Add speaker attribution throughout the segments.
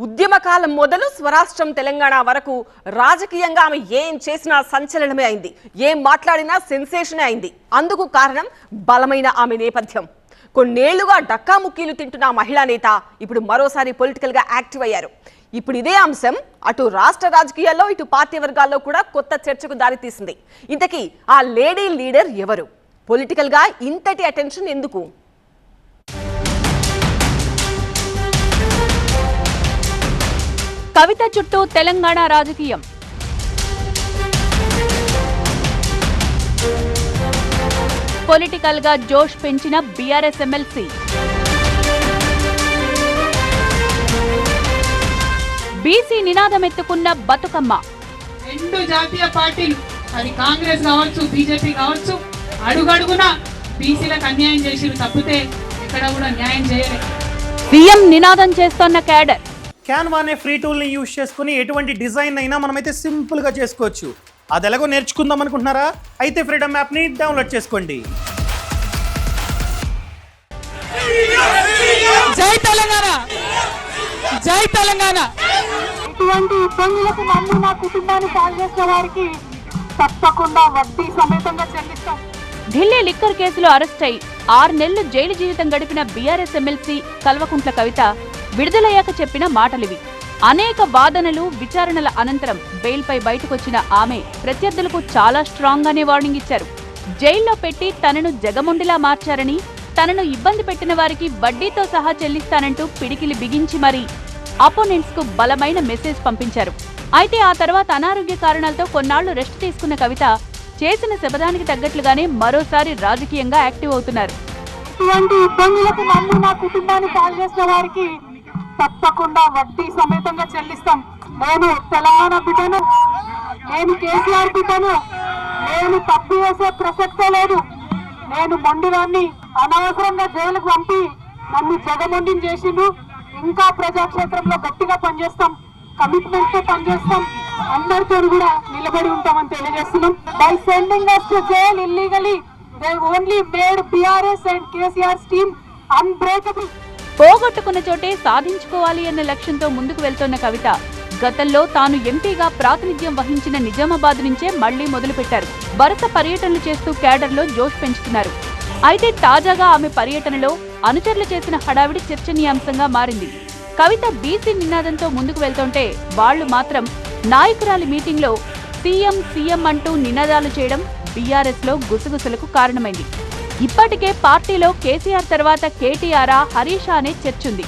Speaker 1: ఉద్యమకాలం మొదలు స్వరాష్ట్రం తెలంగాణ వరకు రాజకీయంగా ఆమె ఏం చేసినా సంచలనమే అయింది. ఏం మాట్లాడినా సెన్సేషనే అయింది. అందుకు కారణం బలమైన ఆమె నేపథ్యం. కొన్నేళ్ళుగా డక్కాముక్కీలు తింటున్న మహిళా నేత ఇప్పుడు మరోసారి పొలిటికల్గా యాక్టివ్ అయ్యారు. ఇప్పుడు ఇదే అంశం అటు రాష్ట్ర రాజకీయాల్లో ఇటు పార్టీ వర్గాల్లో కూడా కొత్త చర్చకు దారితీసింది. ఇంతకీ ఆ లేడీ లీడర్ ఎవరు? పొలిటికల్గా ఇంతటి అటెన్షన్ ఎందుకు?
Speaker 2: కవిత చుట్టూ తెలంగాణ రాజకీయం. పొలిటికల్గా జోష్ పెంచిన బీఆర్ఎస్ ఎమ్మెల్సీ. బీసీ నినాదం ఎత్తుకున్న బతుకమ్మ.
Speaker 3: రెండు జాతీయ పార్టీలు అది కాంగ్రెస్ కావచ్చు బీజేపీ కావచ్చు అడుగడుగున బీసీలకు అన్యాయం చేసిరు తప్పితే ఎక్కడ కూడా న్యాయం చేయలేదు.
Speaker 2: సీఎం నినాదం చేస్తోన్న క్యాడర్.
Speaker 4: క్యాన్వా అనే ఫ్రీ టూల్ని యూజ్ చేసుకుని ఎటువంటి డిజైన్ అయినా మనమైతే సింపుల్గా చేసుకోవచ్చు. అది ఎలాగో నేర్చుకుందాం అనుకుంటున్నారా? అయితే ఫ్రీడమ్ యాప్ని డౌన్లోడ్ చేసుకోండి.
Speaker 3: జై తెలంగాణ! జై తెలంగాణ!
Speaker 5: ఇటువంటి ఇబ్బందులకు నన్ను నా కుటుంబాన్ని పాలు చేసిన వారికి తప్పకుండా వడ్డీ సమేతంగా చెల్లిస్తాం.
Speaker 2: ఢిల్లీ లిక్కర్ కేసులో అరెస్ట్ అయి ఆరు నెలలు జైలు జీవితం గడిపిన బీఆర్ఎస్ ఎమ్మెల్సీ కల్వకుంట్ల కవిత విడుదలయ్యాక చెప్పిన మాటలివి. అనేక వాదనలు విచారణల అనంతరం బెయిల్పై బయటకొచ్చిన ఆమె ప్రత్యర్థులకు చాలా స్ట్రాంగ్ గానే వార్నింగ్ ఇచ్చారు. జైల్లో పెట్టి తనను జగమొండిలా మార్చారని తనను ఇబ్బంది పెట్టిన వారికి వడ్డీతో సహా చెల్లిస్తానంటూ పిడికిలి బిగించి మరీ అపోనెంట్స్కు బలమైన మెసేజ్ పంపించారు. అయితే ఆ తర్వాత అనారోగ్య కారణాలతో కొన్నాళ్ళు రెస్ట్ తీసుకున్న కవిత చేసిన శబదానికి తగ్గట్లుగానే మరోసారి రాజకీయంగా యాక్టివ్ అవుతున్నారు.
Speaker 5: ఇటువంటి ఇబ్బందులకు నన్ను నా కుటుంబాన్ని పాలు చేసిన వారికి తప్పకుండా వడ్డీ సమేతంగా చెల్లిస్తాం. నేను తెలంగాణ బిడ్డను నేను కేసీఆర్ బిడ్డను నేను తప్పు చేసే ప్రసక్తే లేదు. నేను మొండిదాన్ని అనవసరంగా జైలుకు పంపి నన్ను జగమొండిని చేసిండు ఇంకా ప్రజాక్షేత్రంలో గట్టిగా పనిచేస్తాం కమిట్మెంట్తో పనిచేస్తాం. అందరితో కూడా నిలబడి ఉంటామని తెలియజేస్తున్నాం. By sending us to jail illegally they only made BRS and KCR's team
Speaker 2: పోగొట్టుకున్న చోటే సాధించుకోవాలి అన్న లక్ష్యంతో ముందుకు వెళ్తోన్న కవిత గతంలో తాను ఎంపీగా ప్రాతినిధ్యం వహించిన నిజామాబాద్ నుంచే మళ్ళీ మొదలుపెట్టారు. వరుస పర్యటనలు చేస్తూ క్యాడర్లో జోష్ పెంచుతున్నారు. అయితే తాజాగా ఆమె పర్యటనలో అనుచరులు చేసిన హడావిడి చర్చనీయాంశంగా మారింది. కవిత బీసీ నినాదంతో ముందుకు వెళ్తుంటే వాళ్ళు మాత్రం నాయకురాలి మీటింగ్లో సీఎం సీఎం అంటూ నినాదాలు చేయడం బీఆర్ఎస్లో గుసగుసలకు కారణమైంది. ఇప్పటికే పార్టీలో కేసీఆర్ తర్వాత కేటీఆరా హరీషా అనే చర్చుంది.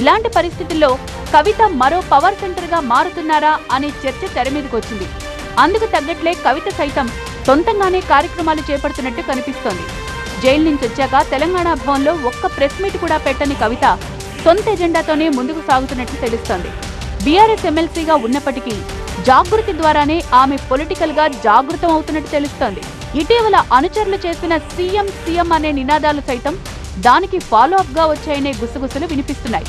Speaker 2: ఇలాంటి పరిస్థితుల్లో కవిత మరో పవర్ సెంటర్గా మారుతున్నారా అనే చర్చ తెరమీదకొచ్చింది అందుకు తగ్గట్లే కవిత సైతం సొంతంగానే కార్యక్రమాలు చేపడుతున్నట్టు కనిపిస్తోంది. జైలు నుంచి వచ్చాక తెలంగాణ భవన్లో ఒక్క ప్రెస్ మీట్ కూడా పెట్టని కవిత సొంత ఎజెండాతోనే ముందుకు సాగుతున్నట్లు తెలుస్తోంది. బీఆర్ఎస్ ఎమ్మెల్సీగా ఉన్నప్పటికీ జాగృతి ద్వారానే ఆమె పొలిటికల్గా జాగృతం అవుతున్నట్టు తెలుస్తోంది. ఇటీవల అనుచరులు చేసిన సీఎం సీఎం అనే నినాదాలు సైతం దానికి ఫాలో అప్గా వచ్చాయనే గుసగుసలు వినిపిస్తున్నాయి.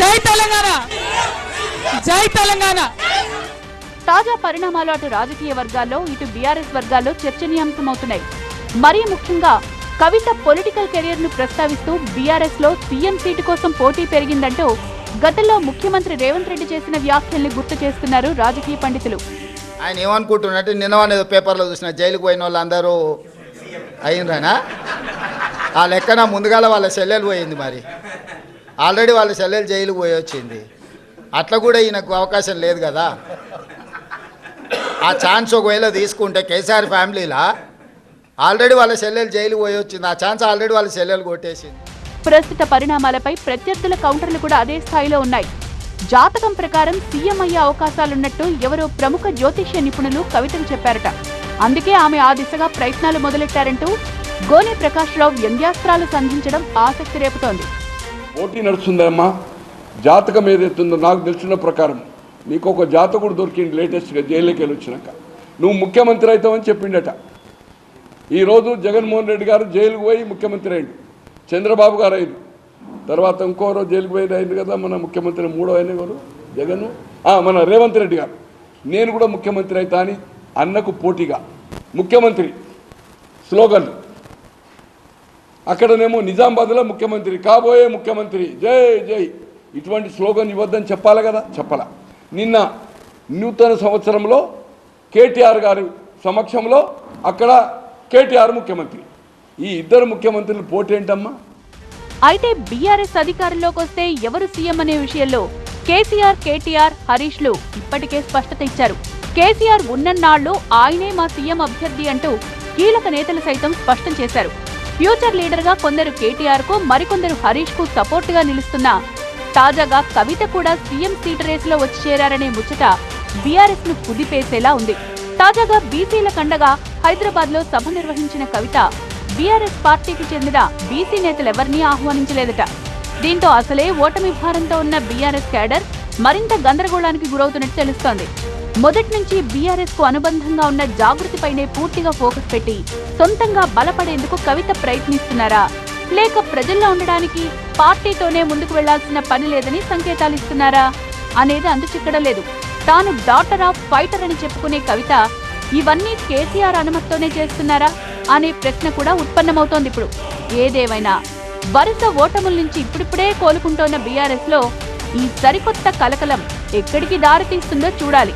Speaker 3: జై తెలంగాణ! జై తెలంగాణ!
Speaker 2: తాజా పరిణామాలు అటు రాజకీయ వర్గాల్లో ఇటు బీఆర్ఎస్ వర్గాల్లో చర్చనీయాంశమవుతున్నాయి. మరీ ముఖ్యంగా కవిత పొలిటికల్ కెరీర్ను ప్రస్తావిస్తూ బీఆర్ఎస్లో సీఎం సీటు కోసం పోటీ పెరిగిందంటూ గతంలో ముఖ్యమంత్రి రేవంత్ రెడ్డి చేసిన వ్యాఖ్యల్ని గుర్తు చేస్తున్నారు రాజకీయ పండితులు.
Speaker 6: ఆయన ఏమనుకుంటున్నట్టు నిన్న ఏదో పేపర్లో చూసిన జైలుకు పోయిన వాళ్ళందరూ అయిండ్రనా ఆ లెక్కన ముందుగాల వాళ్ళ సెల్లెలు పోయింది మరి. ఆల్రెడీ వాళ్ళ సెల్లెలు జైలుకు పోయి వచ్చింది. అట్లా కూడా ఈయనకు అవకాశం లేదు కదా. ఆ ఛాన్స్ ఒకవేళ తీసుకుంటే కేసీఆర్ ఫ్యామిలీలా ఆల్రెడీ వాళ్ళ సెల్లెలు జైలు పోయి వచ్చింది. ఆ ఛాన్స్ ఆల్రెడీ వాళ్ళ సెల్లెలు కొట్టేసింది.
Speaker 2: ప్రస్తుత పరిణామాలపై ప్రత్యర్థుల కౌంటర్లు కూడా అదే స్థాయిలో ఉన్నాయి. జాతకం ప్రకారం సీఎం అయ్యే అవకాశాలున్నట్టు ఎవరో ప్రముఖ జ్యోతిష్య నిపుణులు కవితలు చెప్పారట. అందుకే ఆమె ఆ దిశగా ప్రయత్నాలు మొదలెట్టారంటూ గోని ప్రకాష్ రావు వ్యంగ్యాస్త్రాలు సంధించడం ఆసక్తి రేపుతోంది.
Speaker 7: పోటీ నడుస్తుందమ్మా. జాతకం ఏదైతుందో నాకు తెలిసిన ప్రకారం నీకు ఒక జాతకుడు దొరికింది లేటెస్ట్గా జైలుకి వెళ్ళి వచ్చినాక నువ్వు ముఖ్యమంత్రి అవుతావని చెప్పిండట. ఈరోజు జగన్మోహన్ రెడ్డి గారు జైలుకు పోయి ముఖ్యమంత్రి అయింది చంద్రబాబు గారు అయింది తర్వాత ఇంకోరో జైలుకు పోయిన అయింది కదా మన ముఖ్యమంత్రి మూడో అయిన ఎవరు? జగన్. మన రేవంత్ రెడ్డి గారు. నేను కూడా ముఖ్యమంత్రి అవుతా అని అన్నకు పోటీగా. ముఖ్యమంత్రి స్లోగన్ అక్కడనేమో నిజామాబాద్లో ముఖ్యమంత్రి కాబోయే ముఖ్యమంత్రి జై జై. ఇటువంటి స్లోగన్ ఇవ్వద్దని చెప్పాలి కదా? చెప్పాల. నిన్న నూతన సంవత్సరంలో కేటీఆర్ గారి సమక్షంలో అక్కడ కేటీఆర్ ముఖ్యమంత్రి. ఈ ఇద్దరు ముఖ్యమంత్రులు పోటీ ఏంటమ్మా?
Speaker 2: అయితే బీఆర్ఎస్ అధికారంలోకి వస్తే ఎవరు సీఎం అనే విషయంలో కేసీఆర్ కేటీఆర్ హరీష్లు ఇప్పటికే స్పష్టత ఇచ్చారు. కేసీఆర్ ఉన్నన్నాళ్ళు ఆయనే మా సీఎం అభ్యర్థి అంటూ కీలక నేతలు సైతం స్పష్టం చేశారు. ఫ్యూచర్ లీడర్గా కొందరు కేటీఆర్కు మరికొందరు హరీష్కు సపోర్ట్గా నిలుస్తున్నా తాజాగా కవిత కూడా సీఎం సీట్ రేసులో వచ్చి చేరారనే ముచ్చట బీఆర్ఎస్ను కుదిపేసేలా ఉంది. తాజాగా బీసీల కండగా హైదరాబాద్లో సభ నిర్వహించిన కవిత బీఆర్ఎస్ పార్టీకి చెందిన బీసీ నేతలెవరినీ ఆహ్వానించలేదట? దీంతో అసలే ఓటమి భారంతో ఉన్న బీఆర్ఎస్ క్యాడర్ మరింత గందరగోళానికి గురవుతున్నట్టు తెలుస్తోంది. మొదటి నుంచి బీఆర్ఎస్కు అనుబంధంగా ఉన్న జాగృతిపైనే పూర్తిగా ఫోకస్ పెట్టి సొంతంగా బలపడేందుకు కవిత ప్రయత్నిస్తున్నారా? లేక ప్రజల్లో ఉండడానికి పార్టీతోనే ముందుకు వెళ్ళాల్సిన పని లేదని సంకేతాలు ఇస్తున్నారా? అనేది అందుచిక్కడం లేదు. తాను డాటర్ ఆఫ్ ఫైటర్ అని చెప్పుకునే కవిత ఇవన్నీ కేసీఆర్ అనుమతితోనే చేస్తున్నారా? అనే ప్రశ్న కూడా ఉత్పన్నమవుతోంది ఇప్పుడు. ఏదేమైనా వరుస ఓటముల నుంచి ఇప్పుడిప్పుడే కోలుకుంటోన్న బీఆర్ఎస్లో ఈ సరికొత్త కలకలం ఎక్కడికి దారితీస్తుందో చూడాలి.